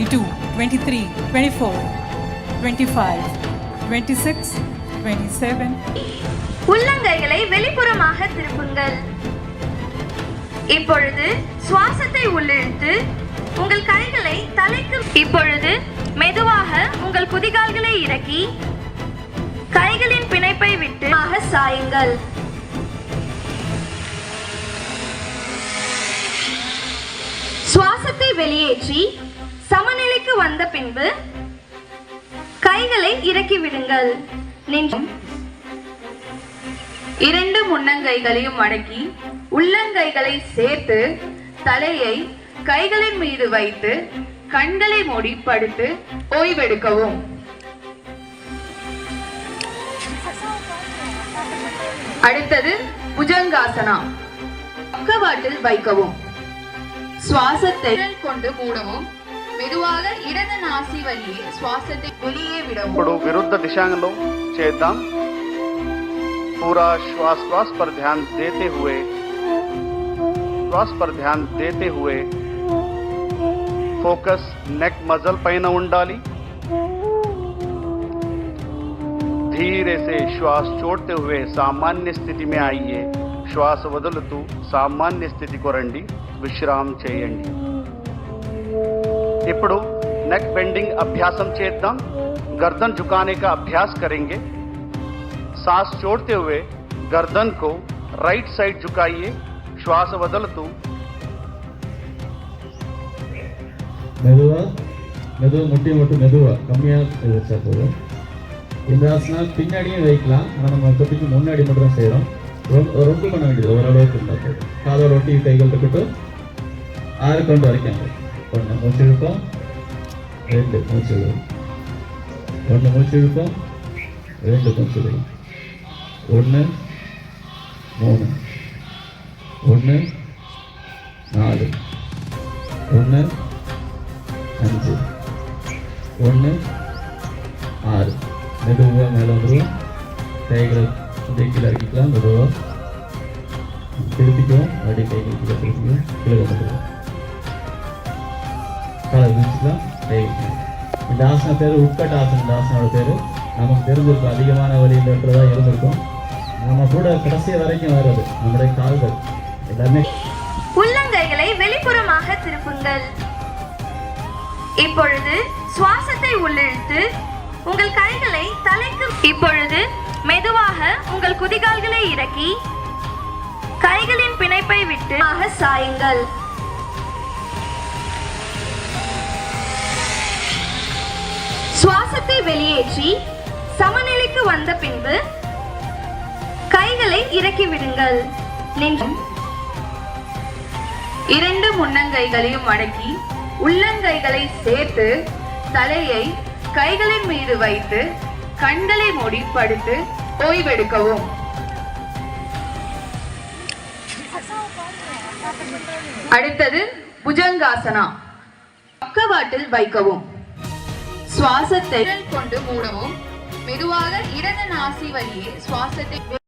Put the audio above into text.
22, 23, 24, 25, 26, 27, உள்ளங்கைகளை வெளிப்புறமாக திருப்புங்கள். இப்பொழுது சுவாசத்தை உள்ளிழுத்து உங்கள் கைகளை தலைக்கு இப்பொழுது மெதுவாக உங்கள் குதிகால்களை இறக்கி கைகளின் பிணைப்பை விட்டு ஆக சாயுங்கள். சுவாசத்தை வெளியேற்றி சமநிலைக்கு வந்த பின்பு கைகளை இறக்கி விடுங்கள். நின்று இரண்டு முன்னங்கைகளையும் மடக்கி உள்ளங்கைகளை சேர்த்து தலையை கைகளின் மீது வைத்து கண்களை மூடி படுத்து ஓய்வெடுக்கவும். அடுத்தது புஜங்காசனா. பக்கவாட்டில் வைக்கவும். சுவாசத்தை கொண்டு மூடவும். மெதுவாக இடது நாசி வழியே சுவாசத்தை வெளியே விடவும் ఇప్పుడు విరుద్ధ దిశలో చేద్దాం पूरा श्वास श्वास पर ध्यान देते हुए श्वास पर ध्यान देते हुए ఫోకస్ నెక్ మజల్ పైన ఉండాలి धीरे से श्वास छोड़ते हुए सामान्य स्थिति में आइए श्वास వదులుతూ సామాన్య స్థితికి రండి విశ్రామ్ చేయండి ఇప్పుడు नेक बेंडिंग अभ्यासम చేద్దాం गर्दन झुकाने का अभ्यास करेंगे सांस छोड़ते हुए गर्दन को राइट साइड झुकाइए श्वास बदलतू மெதுவாக மெதுவாக முட்டி மட்டும் மெதுவாக கம்மியாக வச்சா போதும் இந்த ஆசனா பின்னாடியும் வைக்கலாம் ஆனால் நம்ம தொட்டிக்கு முன்னாடி மட்டும் தான் செய்கிறோம் ரொம்ப ரொம்ப பண்ண வேண்டியது ஓரளவுக்கு இருந்தால் போதும் காதோட ஒட்டி கைகள் இருக்கட்டும் ஆறு கொண்டு வரைக்கும் ஒன்று மூச்சு இழுப்போம் ரெண்டு மூச்சு விடும் ஒன்று மூச்சு இழுப்போம் ரெண்டு மூச்சு விடும் ஒன்று மூணு. ஒன்று நாலு. ஒன்று அஞ்சு. ஒன்று ஆறு. மெதுவாக மேலே வந்துடுவோம் கைகளை அப்படியே கீழே இறக்கிக்கலாம். மெதுவாக திருப்பிக்குவோம் அப்படியே கைகள் கீழே திருப்பிக்குவோம் கீழே வந்துடுவோம் காலை விரிச்சுக்கலாம் கை வைக்கலாம். இந்த ஆசனம் பேர் உட்கட் ஆசனம் இந்த ஆசனோட பேர் நமக்கு தெரிஞ்சிருக்கும். அதிகமான வழியில் இருக்கிறதா இருந்திருக்கும். நம்ம கூட கடைசி வரைக்கும் வர்றது நம்முடைய கால்கள். எல்லாமே உள்ளங்கைகளை வெளிப்புறமாக திருப்புங்கள். இப்பொழுது சுவாசத்தை உள்ளிழுத்து உங்கள் கைகளை தலைக்கு இப்பொழுது மெதுவாக உங்கள் குதிகால்களை இறக்கி கைகளின் பிணைப்பை விட்டு சாயுங்கள். சுவாசத்தை வெளியேற்றி சமநிலைக்கு வந்த பின்பு கைகளை இறக்கி விடுங்கள். இரண்டு முன்னங்கைகளையும் மடக்கி உள்ளங்கைகளை சேர்த்து தலையை கைகளின் மீது வைத்து கண்களை மூடி படுத்து ஓய்வெடுக்கவும். அடுத்தது புஜங்காசனா பக்கவாட்டில் வைக்கவும். சுவாசத்தை கொண்டு மூடவும். மெதுவாக இடது நாசி வழியே சுவாசத்தை